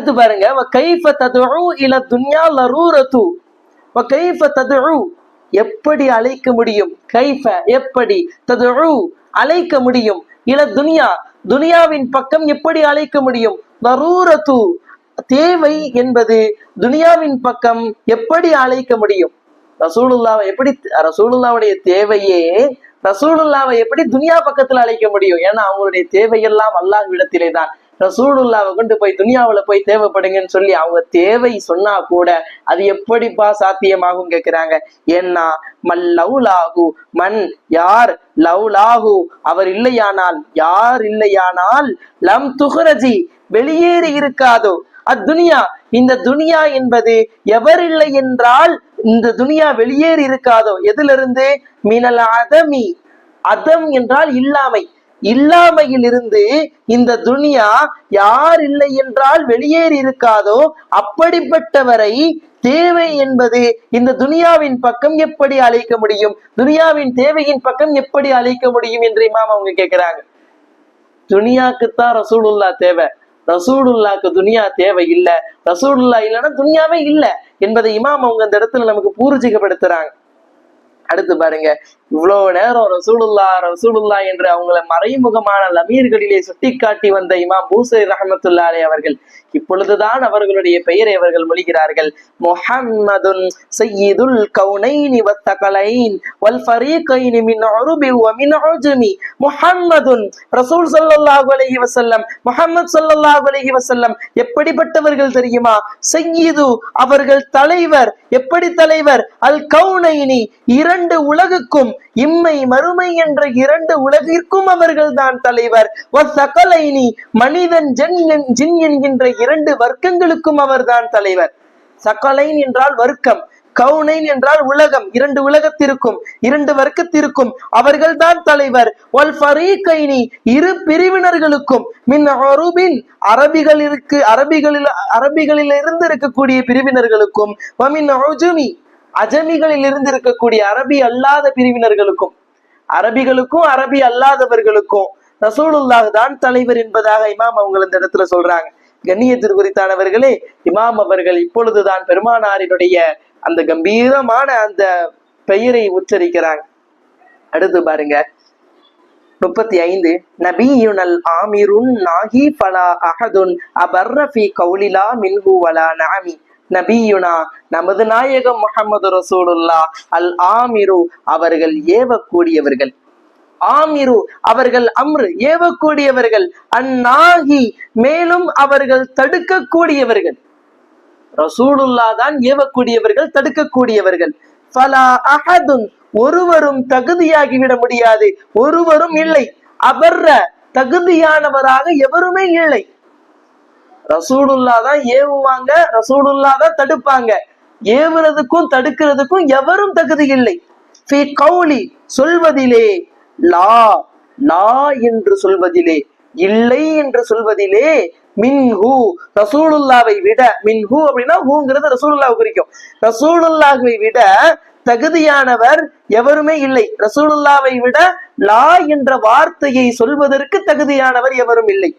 அடுத்து பாருங்க கைஃப ததுஉ இல துன்யா லரூரத்து கைஃப ததுஉ எப்படி அழைக்க முடியும்? கைஃப எப்படி? ததுஉ அழைக்க முடியும். இல துனியா துனியாவின் பக்கம் எப்படி அழைக்க முடியும்? லரூரத்து தேவை என்பது துனியாவின் பக்கம் எப்படி அழைக்க முடியும்? ரசூலுல்லாவை எப்படி ரசூலுல்லாவுடைய தேவையே ரசூலுல்லாவை எப்படி துனியா பக்கத்துல அழைக்க முடியும்? ஏன்னா அவங்களுடைய தேவையெல்லாம் அல்லாஹ்விடத்திலே தான் ரசூலுல்லாவை கொண்டு போய் துனியாவுல போய் தேவைப்படுங்கன்னு சொல்லி அவங்க தேவை சொன்னா கூட அது எப்படிப்பா சாத்தியமாகும் கேட்கிறாங்க ஏன்னா மல் லவ்லாகு மண் யார் லவ்லாகு அவர் இல்லையானால் யார் இல்லையானால் லம் துஹரஜி வெளியேறி இருக்காதோ. அத்துனியா இந்த துனியா என்பது எவர் இல்லை என்றால் இந்த துனியா வெளியேறி இருக்காதோ? எதிலிருந்து? மினல் அதமி அதம் என்றால் இல்லாமை. இல்லாமையில் இருந்து இந்த துனியா யார் இல்லை என்றால் வெளியேறி இருக்காதோ அப்படிப்பட்டவரை தேவை என்பது இந்த துனியாவின் பக்கம் எப்படி அழைக்க முடியும்? துனியாவின் தேவையின் பக்கம் எப்படி அழைக்க முடியும் என்று இமாம் அவங்க கேட்கிறாங்க. துனியாக்குத்தான் ரசூலுல்லா தேவை. ரசூலுல்லாக்கு துனியா தேவை இல்லை. ரசூலுல்லா இல்லைன்னா துனியாவே இல்லை என்பதை இமாம் அவங்க அந்த இடத்துல நமக்கு பூர்ஜிகப்படுத்துறாங்க அடுத்து பாருங்க. இவ்வளவு நேரம் ரசூலுல்லா ரசூலுல்லா என்று அவங்களை மறைமுகமான லமீர்களிலே சுட்டிக்காட்டி வந்த இமாம் பூசை ரஹமத்துல்லாலே அவர்கள் இப்பொழுதுதான் அவர்களுடைய பெயரை அவர்கள் மொழிகிறார்கள். முஹம்மதுன் சையீதுல் கவுனைனி வத்தகலைன் வல் ஃபரீகைனி மின் உருபி வ மின் உஜமி முஹம்மதுன் ரசூல் ஸல்லல்லாஹு அலைஹி வஸல்லம் முஹம்மது ஸல்லல்லாஹு அலைஹி வஸல்லம் எப்படிப்பட்டவர்கள் தெரியுமா? சையீது அவர்கள் தலைவர் எப்படி தலைவர்? அல் கவுனைனி இரண்டு உலகுக்கும் இம்மை மறுமை என்ற இரண்டு உலகிற்கும் அவர்கள் தான் தலைவர். சகலைனி மனிதன் ஜென் என்- ஜின் என்கின்ற இரண்டு வர்க்கங்களுக்கும் அவர்தான் தலைவர். சகலைன் என்றால் வர்க்கம் கவுனைன் என்றால் உலகம் இரண்டு உலகத்திற்கும் இரண்டு வர்க்கத்திற்கும் அவர்கள்தான் தலைவர். ஒல் ஃபரீகைனி இரு பிரிவினர்களுக்கும் மின் அரபின் அரபிகளிற்கு அரபிகளில் அரபிகளில் இருந்து இருக்கக்கூடிய பிரிவினர்களுக்கும் வமின் உஜுமி அஜமிகளில் இருந்து இருக்கக்கூடிய அரபி அல்லாத பிரிவினர்களுக்கும் அரபிகளுக்கும் அரபி அல்லாதவர்களுக்கும் ரசூலுல்லாஹ் தான் தலைவர் என்பதாக இமாம் அவங்க இந்த இடத்துல சொல்றாங்க. கண்ணியத்திற்கு குறித்தானவர்களே இமாம் அவர்கள் இப்பொழுதுதான் பெருமானாரினுடைய அந்த கம்பீரமான அந்த பெயரை உச்சரிக்கிறாங்க. அடுத்து பாருங்க. முப்பத்தி ஐந்து நபியுனல் ஆமிருன் நாகி பலா அஹதுன் அபர்ரஃபி கௌலிலா மின்ஹு வலா நாமி நபியுனா நமது நாயகம் முகமது ரசூலுல்லா அல் ஆமிரு அவர்கள் ஏவக்கூடியவர்கள். ஆமிரு அவர்கள் அம்ரு ஏவக்கூடியவர்கள். அந்நாகி மேலும் அவர்கள் தடுக்கக்கூடியவர்கள். ரசூலுல்லா தான் ஏவக்கூடியவர்கள் தடுக்கக்கூடியவர்கள். ஃபலா அஹதுன் ஒருவரும் தகுதியாகிவிட முடியாது. ஒருவரும் இல்லை. அபர்ற தகுதியானவராக எவருமே இல்லை. ரசூடுல்லா தான் ஏவுவாங்க ரசூடுல்லா தான் தடுப்பாங்க. ஏவுறதுக்கும் தடுக்கிறதுக்கும் எவரும் தகுதி இல்லை. ஃபி கௌலி சொல்வதிலே லா லா என்று சொல்வதிலே இல்லை என்று சொல்வதிலே மின்ஹு ரசூலுல்லாவை விட மின்ஹு அப்படின்னா ஹூங்கிறது ரசூலுல்லாவை குறிக்கும். ரசூலுல்லாவை விட தகுதியானவர் எவருமே இல்லை. ரசூலுல்லாவை விட லா என்ற வார்த்தையை சொல்வதற்கு தகுதியானவர் எவரும் இல்லை.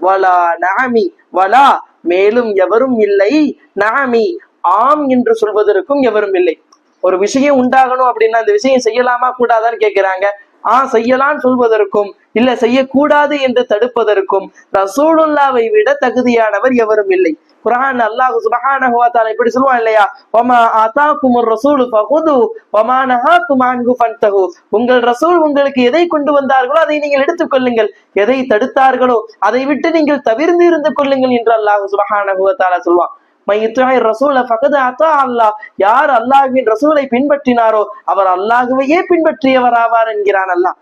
வலா நாமி வலா மேலும் எவரும் இல்லை. நாமி ஆம் என்று சொல்வதற்கும் எவரும் இல்லை. ஒரு விஷயம் உண்டாகணும் அப்படின்னா அந்த விஷயம் செய்யலாமா கூடாதான்னு கேட்கிறாங்க ஆ செய்யலாம்னு சொல்வதற்கும் இல்ல செய்யக்கூடாது என்று தடுப்பதற்கும் ரசூலுல்லாவை விட தகுதியானவர் எவரும் இல்லை. குரான் அல்லாஹு சுப்ஹானஹு வ இப்படி சொல்லுவான் இல்லையா? வமா ஆதாகுமுர் ரசூலு ஃபகுது வமா நஹாகும் அன்ஹு ஃபன்தஹு. உங்கள் ரசூல் உங்களுக்கு எதை கொண்டு வந்தார்களோ அதை நீங்கள் எடுத்துக்கொள்ளுங்கள் எதை தடுத்தார்களோ அதை விட்டு நீங்கள் தவிர்ந்து இருந்து கொள்ளுங்கள் என்று அல்லாஹ் சுப்ஹானஹு வ சொல்வான். மையுத்தாய் ரசூல ஃபகத அத்தா அல்லாஹ். யார் அல்லாஹ்வின் ரசூலை பின்பற்றினாரோ அவர் அல்லாஹுவையே பின்பற்றியவர் ஆவார் என்கிறான் அல்லாஹ்.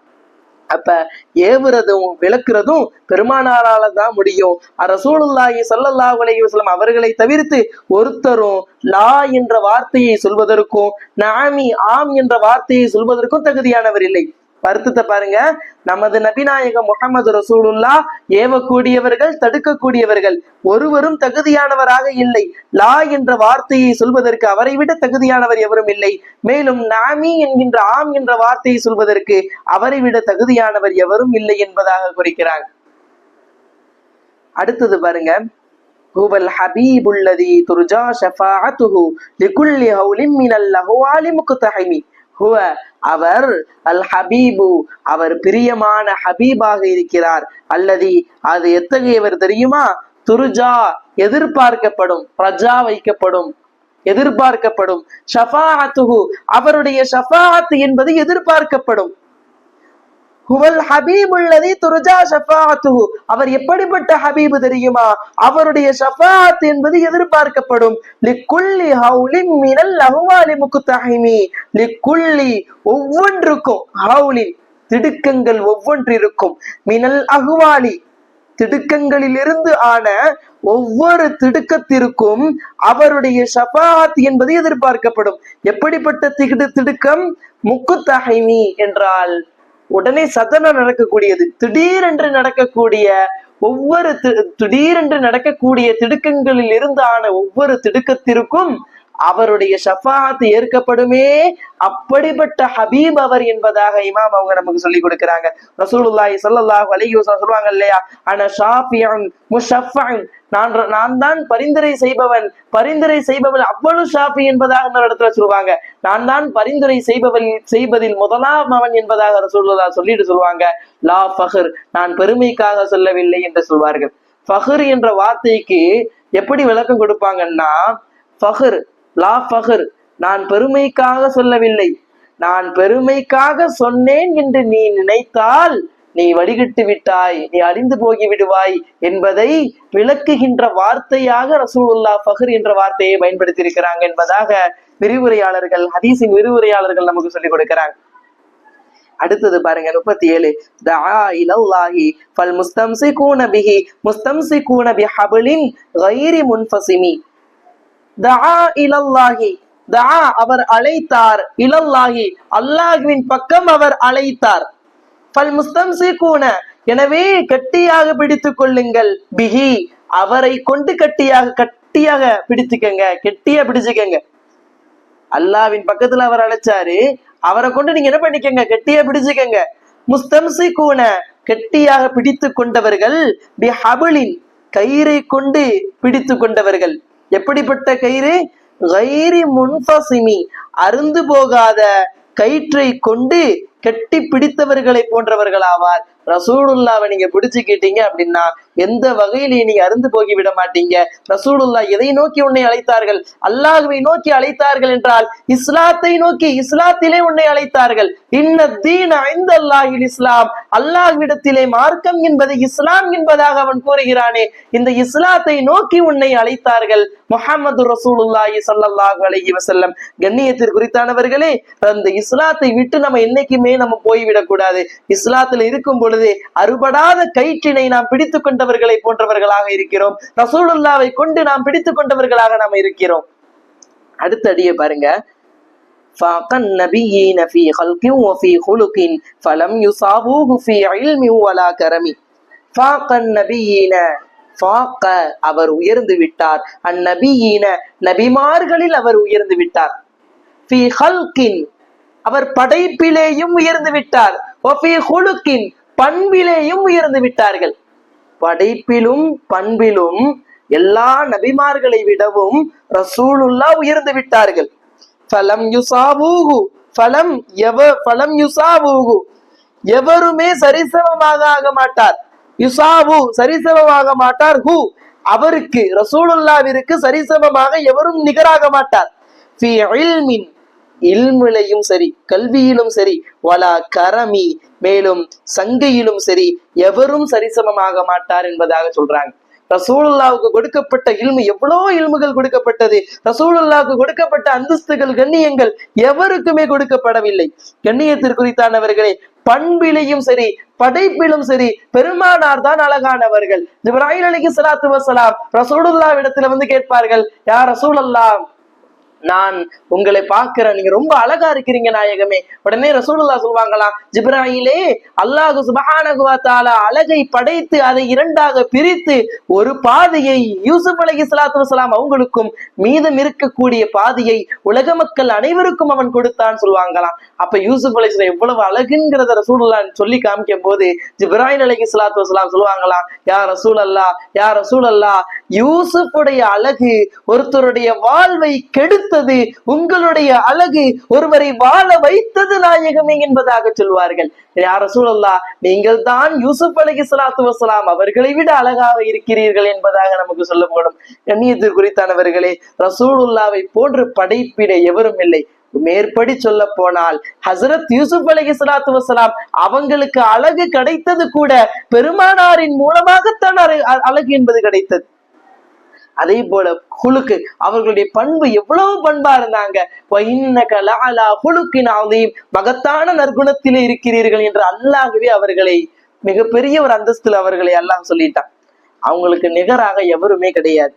அப்ப ஏவுறதும் விளக்குறதும் பெருமானாரால தான் முடியும் ரசூலுல்லாஹி ஸல்லல்லாஹு அலைஹி அவர்களை தவிர்த்து ஒருத்தரும் லா என்ற வார்த்தையை சொல்வதற்கும் நாமி ஆம் என்ற வார்த்தையை சொல்வதற்கும் தகுதியானவர் இல்லை. வருத்தத்தை பாருங்க நமது நபிநாயகம் முகமது ரசூலுல்லா ஏவக்கூடியவர்கள் தடுக்கக்கூடியவர்கள் ஒருவரும் தகுதியானவராக இல்லை லா என்ற வார்த்தையை சொல்வதற்கு அவரை விட தகுதியானவர் எவரும் இல்லை மேலும் நாமி என்கின்ற ஆம் என்ற வார்த்தையை சொல்வதற்கு அவரை விட தகுதியானவர் எவரும் இல்லை என்பதாக குறிக்கிறாங்க அடுத்தது பாருங்க هو الحبيب الذي ترجى شفاعته لكل هول من الأهوال مقتحم ஹுவ அவர் அல் ஹபீபு அவர் பிரியமான ஹபீபாக இருக்கிறார். அல்லது அது எத்தகையவர் தெரியுமா? துருஜா எதிர்பார்க்கப்படும் பிரஜா வைக்கப்படும் எதிர்பார்க்கப்படும். ஷஃபாஅத்துஹு அவருடைய ஷஃபாஅத் என்பது எதிர்பார்க்கப்படும். ஹுவல் ஹபீப் உள்ளதி துருஜா அவர் எப்படிப்பட்ட ஹபீப் தெரியுமா? அவருடைய ஷஃபாத் என்பது எதிர்பார்க்கப்படும். லிக்குல்லி ஹவுலின் மினல் அஹ்வாலி முக்குத்தஹிமி. லிக்குல்லி ஒவ்வொன்றுக்கும் ஹவுலின் திடுக்கங்கள் ஒவ்வொன்றிருக்கும். மினல் அஹ்வாலி திடுக்கங்களிலிருந்து ஆன ஒவ்வொரு திடுக்கத்திற்கும் அவருடைய ஷபாத் என்பது எதிர்பார்க்கப்படும். எப்படிப்பட்ட திடு திடுக்கம்? முக்குத்தகைமி என்றால் உடனே சதனம் நடக்கக்கூடியது. திடீரென்று நடக்கக்கூடிய ஒவ்வொரு தி- திடீரென்று நடக்கக்கூடிய திடுக்கங்களில் இருந்து ஆன ஒவ்வொரு திடுக்கத்திற்கும் அவருடைய ஷஃபாத் ஏற்கப்படுமே. அப்படிப்பட்ட ஹபீப் அவர் என்பதாக இமாம் அவங்க நமக்கு சொல்லி கொடுக்கிறாங்க. ரசூலுல்லாஹி ஸல்லல்லாஹு அலைஹி சொல்லுவாங்க இல்லையா? ஆனா ஷாஃபியான் முஷஃபான் நான் நான் தான் பரிந்துரை செய்பவன். பரிந்துரை செய்பவன் அவ்வளவு ஷாஃபி என்பதாக இன்னொரு இடத்துல சொல்லுவாங்க. நான் தான் பரிந்துரை செய்பவன் செய்வதில் முதலாம் அவன் என்பதாக ரசூலுல்லாஹ் சொல்லிட்டு சொல்லுவாங்க. லா ஃபஹர் நான் பெருமைக்காக சொல்லவில்லை என்று சொல்வார்கள். ஃபஹர் என்ற வார்த்தைக்கு எப்படி விளக்கம் கொடுப்பாங்கன்னா ஃபஹர் லா ஃபஹர் நான் பெருமைக்காக சொல்லவில்லை. நான் பெருமைக்காக சொன்னேன் என்று நீ நினைத்தால் நீ வடிகட்டு விட்டாய் நீ அழிந்து போகி விடுவாய் என்பதை விளக்குகின்ற வார்த்தையாக ரசூலுல்லா ஃபஹர் என்ற வார்த்தையை பயன்படுத்தி இருக்கிறாங்க என்பதாக விரிவுரையாளர்கள் ஹதீஸின் விரிவுரையாளர்கள் நமக்கு சொல்லிக் கொடுக்கிறாங்க. அடுத்தது பாருங்க முப்பத்தி ஏழு தஆ இலல்லாஹி ஃபல் முஸ்தம்சிகூன பிஹி முஸ்தம்சிகூன பிஹபிலின் கைரி முன்ஃபசிமி. தஆ இலல்லாஹி தஆ அவர் அழைத்தார். இலல்லாஹி அல்லாஹ்வின் பக்கம் அவர் அழைத்தார். பல் முஸ்தம் சீக்கூன எனவே கட்டியாக பிடித்துக் கொள்ளுங்கள். பிஹி அவரை கொண்டு கட்டியாக கட்டியாக பிடிச்சுக்கங்க கெட்டியா பிடிச்சுக்கங்க. அல்லாவின் பக்கத்துல அவர் அழைச்சாரு. அவரை கொண்டு நீங்க என்ன பண்ணிக்கங்க? கெட்டியா பிடிச்சுக்கங்க. முஸ்தம்சி கூன கெட்டியாக பிடித்து கொண்டவர்கள் பி ஹபுலின் கயிறை கொண்டு பிடித்து கொண்டவர்கள். எப்படிப்பட்ட கயிறு? கைரி முன்ஃபசிமி அருந்து போகாத கயிற்றை கொண்டு கெட்டி பிடித்தவர்களை போன்றவர்கள் ஆவார் ரசூலுல்லாவை நீங்க பிடிச்சுக்கிட்டீங்க அப்படின்னா எந்த வகையிலையும் நீங்க அருந்து போகி விட மாட்டீங்க? ரசூலுல்லா எதை நோக்கி உன்னை அழைத்தார்கள்? அல்லாஹுவை நோக்கி அழைத்தார்கள் என்றால் இஸ்லாத்தை நோக்கி இஸ்லாத்திலே உன்னை அழைத்தார்கள். இன்ன தீன ஐந்த அல்லாஹில் இஸ்லாம். அல்லாஹ்விடத்திலே மார்க்கம் என்பது இஸ்லாம் என்பதாக அவன் கூறுகிறானே. இந்த இஸ்லாத்தை நோக்கி உன்னை அழைத்தார்கள். முஹம்மது ரசூலுல்லாஹி சல்லாஹு அலஹி வசல்லம் கண்ணியத்தில் குறித்தானவர்களே அந்த இஸ்லாத்தை விட்டு நம்ம என்னைக்குமே நம்ம போய்விடக்கூடாது. இஸ்லாத்தில் இருக்கும் பொழுது அறுபடாத கயிற்றினை நாம் பிடித்து கொண்டவர்களை போன்றவர்களாக இருக்கிறோம். ரசூலுல்லாவை கொண்டு நாம் பிடித்து கொண்டவர்களாக நாம் இருக்கிறோம். அடுத்த அடியை பாருங்க. அவர் உயர்ந்து விட்டார். அந்நபியீன நபிமார்களில் அவர் உயர்ந்து விட்டார். அவர் படைப்பிலேயும் உயர்ந்து விட்டார். ஒஃபி பண்பிலேயும் உயர்ந்து விட்டார்கள். படைப்பிலும் பண்பிலும் எல்லா நபிமார்களை விடவும் ரசூலுல்லா உயர்ந்து விட்டார்கள். ஃபலம் யுசாபூகு ஃபலம் எவ ஃபலம் யுசாபூகு எவருமே சரிசமமாக ஆக மாட்டார். யுசாவு சரிசமமாக மாட்டார். ஹூ அவருக்கு ரசூலுல்லாவிற்கு சரிசமமாக எவரும் நிகராக மாட்டார். ஃபி இல்மின் இல்மிலையும் சரி கல்வியிலும் சரி வலா கரமி மேலும் சங்கையிலும் சரி எவரும் சரிசமமாக மாட்டார் என்பதாக சொல்றாங்க. ரசூலுல்லாவுக்கு கொடுக்கப்பட்ட இல்மு எவ்வளோ இல்முகள் கொடுக்கப்பட்டது? ரசூலுல்லாவுக்கு கொடுக்கப்பட்ட அந்தஸ்துகள் கண்ணியங்கள் எவருக்குமே கொடுக்கப்படவில்லை. கண்ணியத்திற்கு குறித்தானவர்களே பண்பிலையும் சரி படைப்பிலும் சரி பெருமானார் தான் அழகானவர்கள். இப்ராஹிம் அலிக்கு சலாத்து வசலாம் ரசூலுல்லா இடத்துல வந்து கேட்பார்கள் யார் ரசூலல்லாஹ் நான் உங்களை பார்க்கிறேன் நீங்க ரொம்ப அழகா இருக்கிறீங்க நாயகமே. உடனே ரசூலுல்லா சொல்லுவாங்களாம் ஜிப்ராயிலே அல்லாஹு சுப்ஹானஹு அழகை படைத்து அதை இரண்டாக பிரித்து ஒரு பாதையை யூசுப் அலைஹி சலாத்து வசலாம் அவங்களுக்கும் மீதம் இருக்கக்கூடிய பாதையை உலக மக்கள் அனைவருக்கும் அவன் கொடுத்தான் சொல்லுவாங்களாம் அப்ப யூசுப் அலைஹிஸ்ஸலாம் எவ்வளவு அழகுங்கிறத ரசூலுல்லான்னு சொல்லி காமிக்கும் போது ஜிப்ராஹிம் அலைஹி சலாத்து வசலாம் சொல்லுவாங்களாம் யா ரசூல் அல்லா யா ரசூல் அல்லா யூசுஃபுடைய அழகு ஒருத்தருடைய வாழ்வை கெடுத்து கொடுத்தது உங்களுடைய அழகு ஒருவரை வாழ வைத்தது நாயகமே என்பதாக சொல்வார்கள். யார சூழல்லா நீங்கள் தான் யூசுப் அலகி சலாத்து வசலாம் அவர்களை விட அழகாக இருக்கிறீர்கள் என்பதாக நமக்கு சொல்லப்படும். கண்ணியத்திற்கு குறித்தானவர்களே ரசூலுல்லாவை போன்று படைப்பிட எவரும் இல்லை. மேற்படி சொல்ல போனால் ஹசரத் யூசுப் அலைஹி சலாத்து வசலாம் அவங்களுக்கு அழகு கிடைத்தது கூட பெருமானாரின் மூலமாகத்தான் அழகு என்பது கிடைத்தது. அதே போல குழுக்கு அவர்களுடைய பண்பு எவ்வளவு பண்பா இருந்தாங்க? மகத்தான நற்குணத்திலே இருக்கிறீர்கள் என்று அல்லாகவே அவர்களை மிகப்பெரிய ஒரு அந்தஸ்தில் அவர்களை அல்லாஹ் சொல்லிட்டான். அவங்களுக்கு நிகராக எவருமே கிடையாது.